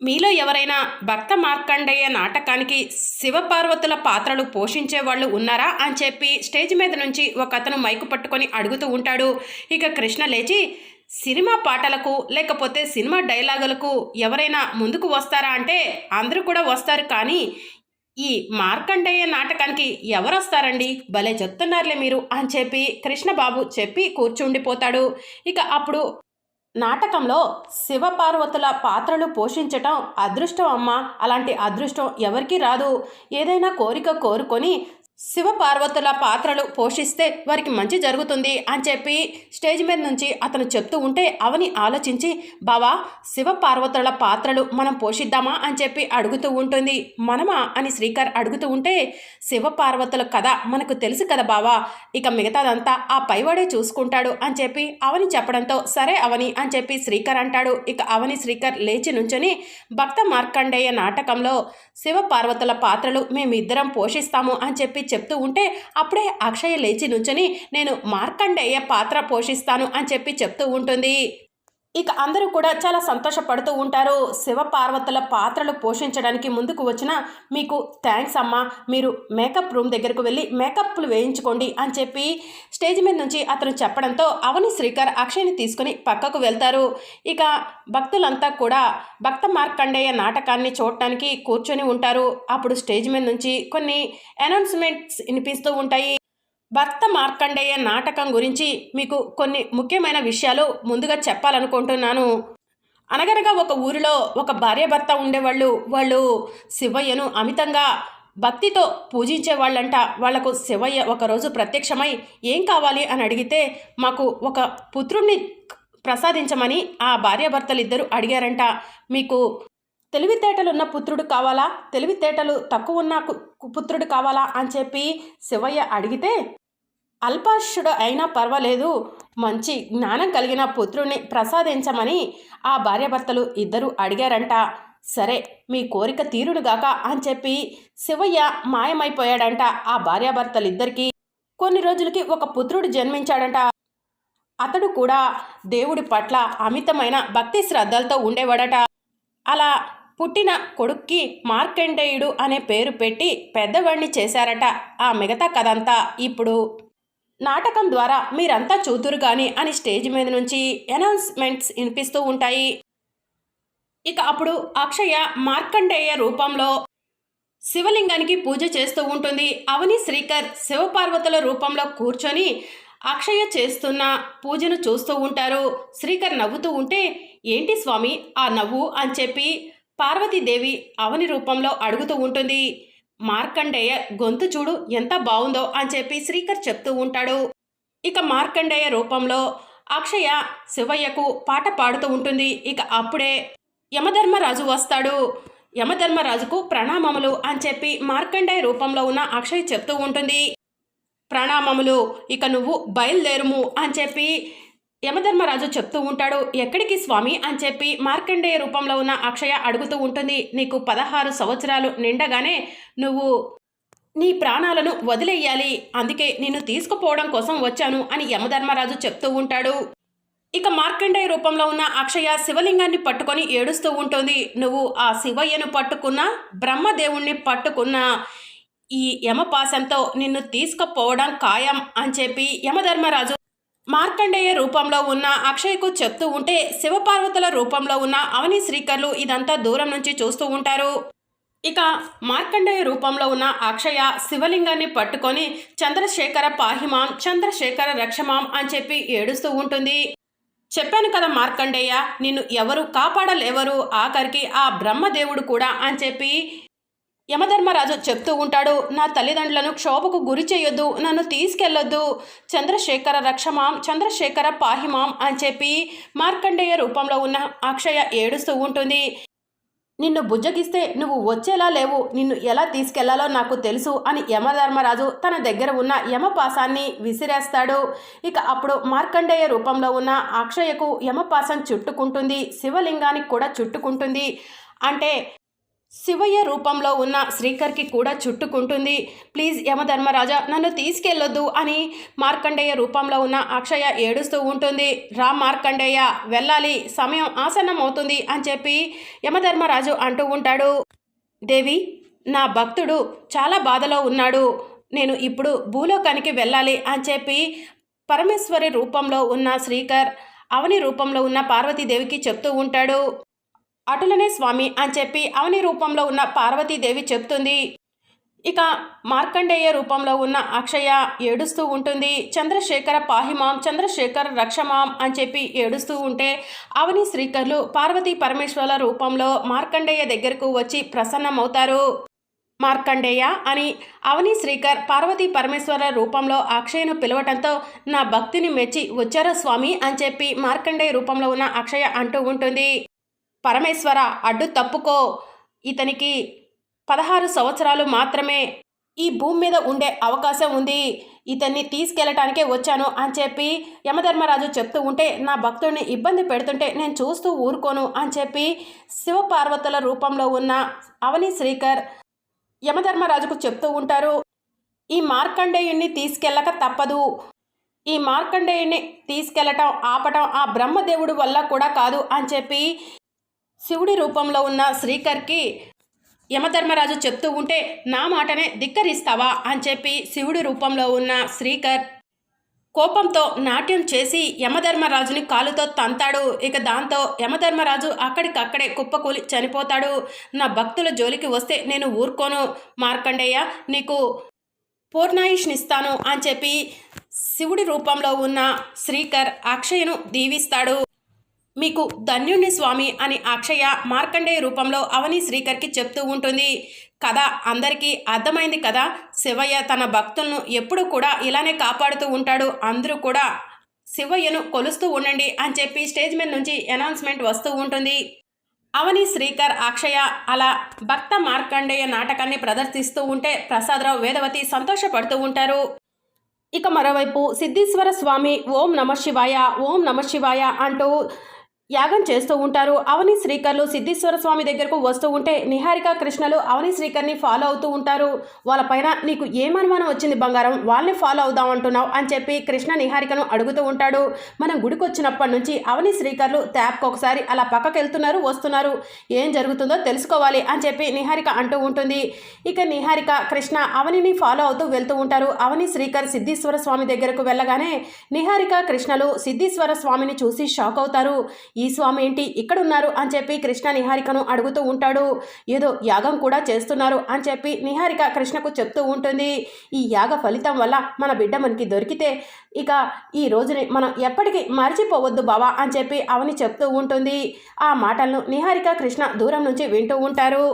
మీలో ఎవరైనా భక్త మార్కండేయ నాటకానికి శివపార్వతుల పాత్రలు పోషించే వాళ్ళు ఉన్నారా అని చెప్పి స్టేజ్ మీద నుంచి ఒక అతను మైకు పట్టుకొని అడుగుతూ ఉంటాడు. ఇక కృష్ణ లేచి సినిమా పాటలకు లేకపోతే సినిమా డైలాగులకు ఎవరైనా ముందుకు వస్తారా అంటే అందరూ కూడా వస్తారు కానీ ఈ మార్కండేయ నాటకానికి ఎవరు వస్తారండి? భలే చెప్తున్నారులే మీరు అని చెప్పి కృష్ణబాబు చెప్పి కూర్చుండిపోతాడు. ఇక అప్పుడు నాటకంలో శివపార్వతుల పాత్రలు పోషించటం అదృష్టం అమ్మ. అలాంటి అదృష్టం ఎవరికీ రాదు. ఏదైనా కోరిక కోరుకొని శివపార్వతుల పాత్రలు పోషిస్తే వారికి మంచి జరుగుతుంది అని చెప్పి స్టేజ్ మీద నుంచి అతను చెప్తూ ఉంటే అవని ఆలోచించి బావా శివపార్వతుల పాత్రలు మనం పోషిద్దామా? అని చెప్పి అడుగుతూ ఉంటుంది. మనమా? అని శ్రీకర్ అడుగుతూ ఉంటే శివపార్వతుల కథ మనకు తెలుసు కదా బావా ఇక మిగతాదంతా ఆ పైవాడే చూసుకుంటాడు అని చెప్పి అవని చెప్పడంతో సరే అవని అని చెప్పి శ్రీకర్ అంటాడు. ఇక అవని శ్రీకర్ లేచి నుంచొని భక్త మార్కండేయ నాటకంలో శివపార్వతుల పాత్రలు మేమిద్దరం పోషిస్తాము అని చెప్పి చెప్తూ ఉంటే అప్పుడే అక్షయ లేచి నుంచొని నేను మార్కండేయ పాత్ర పోషిస్తాను అని చెప్పి చెప్తూ ఉంటుంది. ఇక అందరూ కూడా చాలా సంతోషపడుతూ ఉంటారు. శివపార్వతుల పాత్రలు పోషించడానికి ముందుకు వచ్చిన మీకు థ్యాంక్స్ అమ్మా. మీరు మేకప్ రూమ్ దగ్గరకు వెళ్ళి మేకప్లు వేయించుకోండి అని చెప్పి స్టేజ్ మీద నుంచి అతను చెప్పడంతో అవని శ్రీకర్ అక్షయ్ని తీసుకుని పక్కకు వెళ్తారు. ఇక భక్తులంతా కూడా భక్త మార్కండేయ నాటకాన్ని చూడటానికి కూర్చొని ఉంటారు. అప్పుడు స్టేజ్ మీద నుంచి కొన్ని అనౌన్స్మెంట్స్ వినిపిస్తూ ఉంటాయి. భర్త మార్కండేయ నాటకం గురించి మీకు కొన్ని ముఖ్యమైన విషయాలు ముందుగా చెప్పాలనుకుంటున్నాను. అనగనగా ఒక ఊరిలో ఒక భార్యాభర్త ఉండేవాళ్ళు. వాళ్ళు శివయ్యను అమితంగా భక్తితో పూజించే వాళ్ళంట వాళ్ళకు శివయ్య ఒకరోజు ప్రత్యక్షమై ఏం కావాలి? అని అడిగితే మాకు ఒక పుత్రుణ్ణి ప్రసాదించమని ఆ భార్యభర్తలు ఇద్దరు అడిగారంట. మీకు తెలివితేటలున్న పుత్రుడు కావాలా? తెలివితేటలు తక్కువ ఉన్న కు- పుత్రుడు కావాలా? అని చెప్పి శివయ్య అడిగితే అల్పాశుడు అయినా పర్వాలేదు. మంచి జ్ఞానం కలిగిన పుత్రుణ్ణి ప్రసాదించమని ఆ భార్యాభర్తలు ఇద్దరు అడిగారంట. సరే మీ కోరిక తీరునుగాక అని చెప్పి శివయ్య మాయమైపోయాడంట ఆ భార్యాభర్తలిద్దరికీ. కొన్ని రోజులకి ఒక పుత్రుడు జన్మించాడంట. అతడు కూడా దేవుడి పట్ల అమితమైన భక్తి శ్రద్ధలతో ఉండేవాడట. అలా పుట్టిన కొడుక్కి మార్కండేయుడు అనే పేరు పెట్టి పెద్దవాడిని చేశారట ఆ మిగతా కథంతా ఇప్పుడు. నాటకం ద్వారా మీరంతా చూతురు కానీ అని స్టేజ్ మీద నుంచి అనౌన్స్మెంట్స్ వినిపిస్తూ ఉంటాయి. ఇక అప్పుడు అక్షయ మార్కండేయ రూపంలో శివలింగానికి పూజ చేస్తూ ఉంటుంది. అవని శ్రీకర్ శివపార్వతుల రూపంలో కూర్చొని అక్షయ చేస్తున్న పూజను చూస్తూ ఉంటారు. శ్రీకర్ నవ్వుతూ ఉంటే ఏంటి స్వామి ఆ నవ్వు? అని చెప్పి పార్వతీదేవి అవని రూపంలో అడుగుతూ ఉంటుంది. మార్కండేయ గొంతు చూడు ఎంత బాగుందో అని చెప్పి శ్రీకర్ చెప్తూ ఉంటాడు. ఇక మార్కండేయ రూపంలో అక్షయ శివయ్యకు పాట పాడుతూ ఉంటుంది. ఇక అప్పుడే యమధర్మరాజు వస్తాడు. యమధర్మరాజుకు ప్రణామములు అని చెప్పి మార్కండేయ రూపంలో ఉన్న అక్షయ్ చెప్తూ ఉంటుంది. ప్రణామములు ఇక నువ్వు బయలుదేరుము అని చెప్పి యమధర్మరాజు చెప్తూ ఉంటాడు ఎక్కడికి స్వామి? అని చెప్పి మార్కండేయ రూపంలో ఉన్న అక్షయ అడుగుతూ ఉంటుంది నీకు పదహారు సంవత్సరాలు నిండగానే నువ్వు నీ ప్రాణాలను వదిలేయాలి అందుకే నిన్ను తీసుకుపోవడం కోసం వచ్చాను అని యమధర్మరాజు చెప్తూ ఉంటాడు. ఇక మార్కండేయ రూపంలో ఉన్న అక్షయ శివలింగాన్ని పట్టుకొని ఏడుస్తూ ఉంటుంది నువ్వు ఆ శివయ్యను పట్టుకున్న బ్రహ్మదేవుణ్ణి పట్టుకున్న ఈ యమపాశంతో నిన్ను తీసుకుపోవడం ఖాయం అని చెప్పి యమధర్మరాజు మార్కండేయ రూపంలో ఉన్న అక్షయ్కు చెప్తూ ఉంటే శివపార్వతుల రూపంలో ఉన్న అవని శ్రీకర్లు ఇదంతా దూరం నుంచి చూస్తూ ఉంటారు. ఇక మార్కండేయ రూపంలో ఉన్న అక్షయ శివలింగాన్ని పట్టుకొని చంద్రశేఖర పాహిమాం చంద్రశేఖర రక్షమాం అని చెప్పి ఏడుస్తూ ఉంటుంది. చెప్పాను కదా మార్కండేయ నిన్ను ఎవరు కాపాడలేవరు? ఆఖరికి ఆ బ్రహ్మదేవుడు కూడా అని చెప్పి యమధర్మరాజు చెప్తూ ఉంటాడు నా తల్లిదండ్రులను క్షోభకు గురి చేయొద్దు నన్ను తీసుకెళ్ళొద్దు చంద్రశేఖర రక్షమాం చంద్రశేఖర పాహిమాం అని చెప్పి మార్కండేయ రూపంలో ఉన్న అక్షయ ఏడుస్తూ ఉంటుంది. నిన్ను బుజ్జగిస్తే నువ్వు వచ్చేలా లేవు నిన్ను ఎలా తీసుకెళ్ళాలో నాకు తెలుసు అని యమధర్మరాజు తన దగ్గర ఉన్న యమపాసాన్ని విసిరేస్తాడు. ఇక అప్పుడు మార్కండేయ రూపంలో ఉన్న అక్షయకు యమపాసం చుట్టుకుంటుంది శివలింగానికి కూడా చుట్టుకుంటుంది. అంటే శివయ్య రూపంలో ఉన్న శ్రీకర్కి కూడా చుట్టుకుంటుంది. ప్లీజ్ యమధర్మరాజా నన్ను తీసుకెళ్ళొద్దు అని మార్కండేయ రూపంలో ఉన్న అక్షయ ఏడుస్తూ ఉంటుంది. రా మార్కండేయ వెళ్ళాలి సమయం ఆసన్నం అవుతుంది అని చెప్పి యమధర్మరాజు అంటూ ఉంటాడు. దేవి నా భక్తుడు చాలా బాధలో ఉన్నాడు. నేను ఇప్పుడు భూలోకానికి వెళ్ళాలి అని చెప్పి పరమేశ్వరి రూపంలో ఉన్న శ్రీకర్ అవని రూపంలో ఉన్న పార్వతీదేవికి చెప్తూ ఉంటాడు. అటులనే స్వామి అని చెప్పి అవని రూపంలో ఉన్న పార్వతీదేవి చెప్తుంది. ఇక మార్కండేయ రూపంలో ఉన్న అక్షయ ఏడుస్తూ ఉంటుంది. చంద్రశేఖర పాహిమాం చంద్రశేఖర్ రక్షమాం అని చెప్పి ఏడుస్తూ ఉంటే అవని శ్రీకర్లు పార్వతీ పరమేశ్వరుల రూపంలో మార్కండేయ దగ్గరకు వచ్చి ప్రసన్నమవుతారు. మార్కండేయ అని అవని శ్రీకర్ పార్వతీ పరమేశ్వర రూపంలో అక్షయను పిలవటంతో నా భక్తిని మెచ్చి వచ్చారా స్వామి అని చెప్పి మార్కండేయ రూపంలో ఉన్న అక్షయ అంటూ ఉంటుంది. పరమేశ్వర అడ్డు తప్పుకో. ఇతనికి పదహారు సంవత్సరాలు మాత్రమే ఈ భూమి మీద ఉండే అవకాశం ఉంది. ఇతన్ని తీసుకెళ్ళటానికే వచ్చాను అని చెప్పి యమధర్మరాజు చెప్తూ ఉంటే నా భక్తుడిని ఇబ్బంది పెడుతుంటే నేను చూస్తూ ఊరుకోను అని చెప్పి శివపార్వతుల రూపంలో ఉన్న అవని శ్రీకర్ యమధర్మరాజుకు చెప్తూ ఉంటారు. ఈ మార్కండేయుణ్ణి తీసుకెళ్ళక తప్పదు. ఈ మార్కండేయుణ్ణి తీసుకెళ్ళటం ఆపటం ఆ బ్రహ్మదేవుడు వల్ల కూడా కాదు అని చెప్పి శివుడి రూపంలో ఉన్న శ్రీకర్కి యమధర్మరాజు చెప్తూ ఉంటే నా మాటనే ధిక్కరిస్తావా? అని చెప్పి శివుడి రూపంలో ఉన్న శ్రీకర్ కోపంతో నాట్యం చేసి యమధర్మరాజుని కాలుతో తంతాడు. ఇక దాంతో యమధర్మరాజు అక్కడికక్కడే కుప్పకూలి చనిపోతాడు. నా భక్తుల జోలికి వస్తే నేను ఊరుకోను. మార్కండేయ నీకు పూర్ణాయుష్నిస్తాను అని చెప్పి శివుడి రూపంలో ఉన్న శ్రీకర్ అక్షయను దీవిస్తాడు. మీకు ధన్యుణ్ణి స్వామి అని అక్షయ మార్కండేయ రూపంలో అవని శ్రీకర్కి చెప్తూ ఉంటుంది. కథ అందరికీ అర్థమైంది కదా? శివయ్య తన భక్తులను ఎప్పుడు కూడా ఇలానే కాపాడుతూ ఉంటాడు. అందరూ కూడా శివయ్యను కొలుస్తూ ఉండండి అని చెప్పి స్టేజ్ మీద నుంచి అనౌన్స్మెంట్ వస్తూ ఉంటుంది. అవని శ్రీకర్ అక్షయ అలా భక్త మార్కండేయ నాటకాన్ని ప్రదర్శిస్తూ ఉంటే ప్రసాదరావు వేదవతి సంతోషపడుతూ ఉంటారు. ఇక మరోవైపు సిద్ధీశ్వర స్వామి ఓం నమ శివాయ ఓం నమ శివాయ అంటూ యాగం చేస్తూ ఉంటారు. అవని శ్రీకర్లు సిద్ధేశ్వర స్వామి దగ్గరకు వస్తూ ఉంటే నిహారిక కృష్ణలు అవని శ్రీకర్ని ఫాలో అవుతూ ఉంటారు. వాళ్ళపైన నీకు ఏమనుమానం వచ్చింది బంగారం? వాళ్ళని ఫాలో అవుదాం అంటున్నావు అని చెప్పి కృష్ణ నిహారికను అడుగుతూ ఉంటాడు. మనం గుడికి వచ్చినప్పటి నుంచి అవని శ్రీకర్లు ట్యాప్కి ఒకసారి అలా పక్కకి వెళ్తున్నారు వస్తున్నారు. ఏం జరుగుతుందో తెలుసుకోవాలి అని చెప్పి నిహారిక అంటూ ఉంటుంది. ఇక నిహారిక కృష్ణ అవనిని ఫాలో అవుతూ వెళ్తూ ఉంటారు. అవని శ్రీకర్ సిద్ధేశ్వర స్వామి దగ్గరకు వెళ్ళగానే నిహారిక కృష్ణలు సిద్ధేశ్వర స్వామిని చూసి షాక్ అవుతారు. ఈ స్వామి ఏంటి? ఇక్కడ ఉన్నారు అని చెప్పి కృష్ణ నిహారికను అడుగుతూ ఉంటాడు. ఏదో యాగం కూడా చేస్తున్నారు అని చెప్పి నిహారిక కృష్ణకు చెప్తూ ఉంటుంది. ఈ యాగ ఫలితం వల్ల మన బిడ్డ మనకి దొరికితే ఇక ఈ రోజుని మనం ఎప్పటికీ మర్చిపోవద్దు బావా అని చెప్పి అవని చెప్తూ ఉంటుంది. ఆ మాటలను నిహారిక కృష్ణ దూరం నుంచి వింటూ ఉంటారు.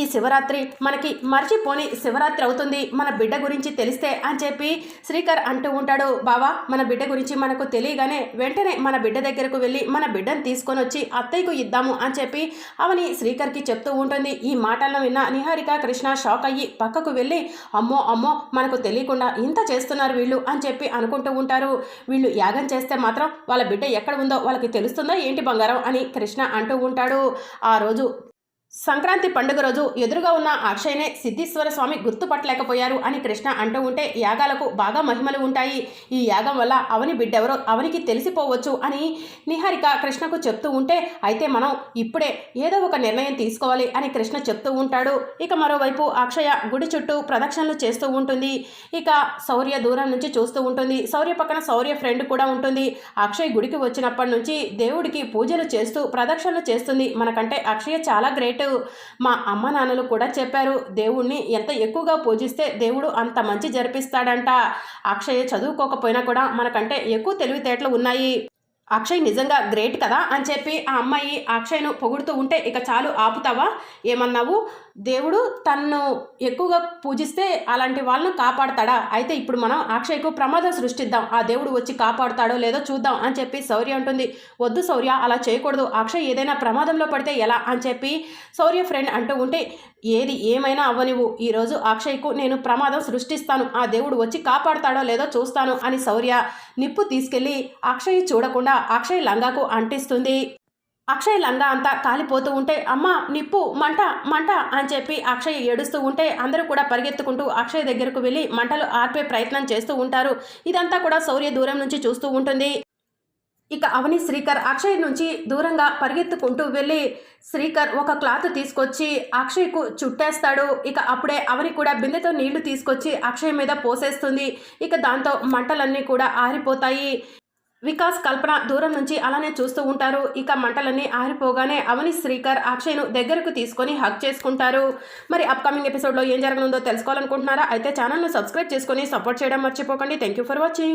ఈ శివరాత్రి మనకి మర్చిపోని శివరాత్రి అవుతుంది. మన బిడ్డ గురించి తెలిస్తే అని చెప్పి శ్రీకర్ అంటూ ఉంటాడు. బావా మన బిడ్డ గురించి మనకు తెలియగానే వెంటనే మన బిడ్డ దగ్గరకు వెళ్ళి మన బిడ్డను తీసుకొని వచ్చి అత్తయ్యకు ఇద్దాము అని చెప్పి అవని శ్రీకర్కి చెప్తూ ఉంటుంది. ఈ మాటలను విన్న నిహారిక కృష్ణ షాక్ అయ్యి పక్కకు వెళ్ళి అమ్మో అమ్మో మనకు తెలియకుండా ఇంత చేస్తున్నారు వీళ్ళు అని చెప్పి అనుకుంటూ ఉంటారు. వీళ్ళు యాగం చేస్తే మాత్రం వాళ్ళ బిడ్డ ఎక్కడ ఉందో వాళ్ళకి తెలుస్తుందో ఏంటి బంగారం అని కృష్ణ అంటూ ఉంటాడు. ఆ రోజు సంక్రాంతి పండుగ రోజు ఎదురుగా ఉన్న అక్షయ్నే సిద్ధేశ్వర స్వామి గుర్తుపట్టలేకపోయారు అని కృష్ణ అంటూ ఉంటే యాగాలకు బాగా మహిమలు ఉంటాయి. ఈ యాగం వల్ల అవని బిడ్డెవరో అవనికి తెలిసిపోవచ్చు అని నిహారిక కృష్ణకు చెప్తూ ఉంటే అయితే మనం ఇప్పుడే ఏదో ఒక నిర్ణయం తీసుకోవాలి అని కృష్ణ చెప్తూ ఉంటాడు. ఇక మరోవైపు అక్షయ గుడి చుట్టూ ప్రదక్షిణలు చేస్తూ ఉంటుంది. ఇక శౌర్య దూరం నుంచి చూస్తూ ఉంటుంది. శౌర్య పక్కన శౌర్య ఫ్రెండ్ కూడా ఉంటుంది. అక్షయ్ గుడికి వచ్చినప్పటి నుంచి దేవుడికి పూజలు చేస్తూ ప్రదక్షిణలు చేస్తుంది. మనకంటే అక్షయ చాలా గ్రేట్. మా అమ్మ నాన్నలు కూడా చెప్పారు. దేవుణ్ణి ఎంత ఎక్కువగా పూజిస్తే దేవుడు అంత మంచి జరిపిస్తాడంట. అక్షయ చదువుకోకపోయినా కూడా మనకంటే ఎక్కువ తెలివితేటలు ఉన్నాయి. అక్షయ్ నిజంగా గ్రేట్ కదా అని చెప్పి ఆ అమ్మాయి అక్షయ్ను పొగుడుతూ ఉంటే ఇక చాలు ఆపుతావా? ఏమన్నావు? దేవుడు తన్ను ఎక్కువగా పూజిస్తే అలాంటి వాళ్ళను కాపాడతాడా? అయితే ఇప్పుడు మనం అక్షయ్కు ప్రమాదం సృష్టిద్దాం. ఆ దేవుడు వచ్చి కాపాడుతాడో లేదో చూద్దాం అని చెప్పి శౌర్య అంటుంది. వద్దు శౌర్య అలా చేయకూడదు. అక్షయ్ ఏదైనా ప్రమాదంలో పడితే ఎలా అని చెప్పి శౌర్య ఫ్రెండ్ అంటూ ఉంటే ఏది ఏమైనా అవ్వనివ్వు. ఈరోజు అక్షయ్కు నేను ప్రమాదం సృష్టిస్తాను. ఆ దేవుడు వచ్చి కాపాడుతాడో లేదో చూస్తాను అని శౌర్య నిప్పు తీసుకెళ్ళి అక్షయ్ చూడకుండా అక్షయ్ లంగాకు అంటిస్తుంది. అక్షయ్ లంగా అంతా కాలిపోతూ ఉంటే అమ్మ నిప్పు మంట మంట అని చెప్పి అక్షయ్ ఏడుస్తూ ఉంటే అందరూ కూడా పరిగెత్తుకుంటూ అక్షయ్ దగ్గరకు వెళ్ళి మంటలు ఆర్పే ప్రయత్నం చేస్తూ ఉంటారు. ఇదంతా కూడా శౌర్య దూరం నుంచి చూస్తూ ఉంటుంది. ఇక అవని శ్రీకర్ అక్షయ్ నుంచి దూరంగా పరిగెత్తుకుంటూ వెళ్ళి శ్రీకర్ ఒక క్లాత్ తీసుకొచ్చి అక్షయ్కు చుట్టేస్తాడు. ఇక అప్పుడే అవని కూడా బిందెతో నీళ్ళు తీసుకొచ్చి అక్షయ్ మీద పోసేస్తుంది. ఇక దాంతో మంటలన్నీ కూడా ఆరిపోతాయి. వికాస్ కల్పన దూరం నుంచి అలానే చూస్తూ ఉంటారు. ఇక మంటలన్నీ ఆరిపోగానే అవని శ్రీకర్ అక్షయ్ను దగ్గరకు తీసుకొని హక్ చేసుకుంటారు. మరి అప్కమింగ్ ఎపిసోడ్లో ఏం జరగనుందో తెలుసుకోవాలనుకుంటున్నారా? అయితే ఛానల్ను సబ్స్క్రైబ్ చేసుకొని సపోర్ట్ చేయడం మర్చిపోకండి. Thank you for watching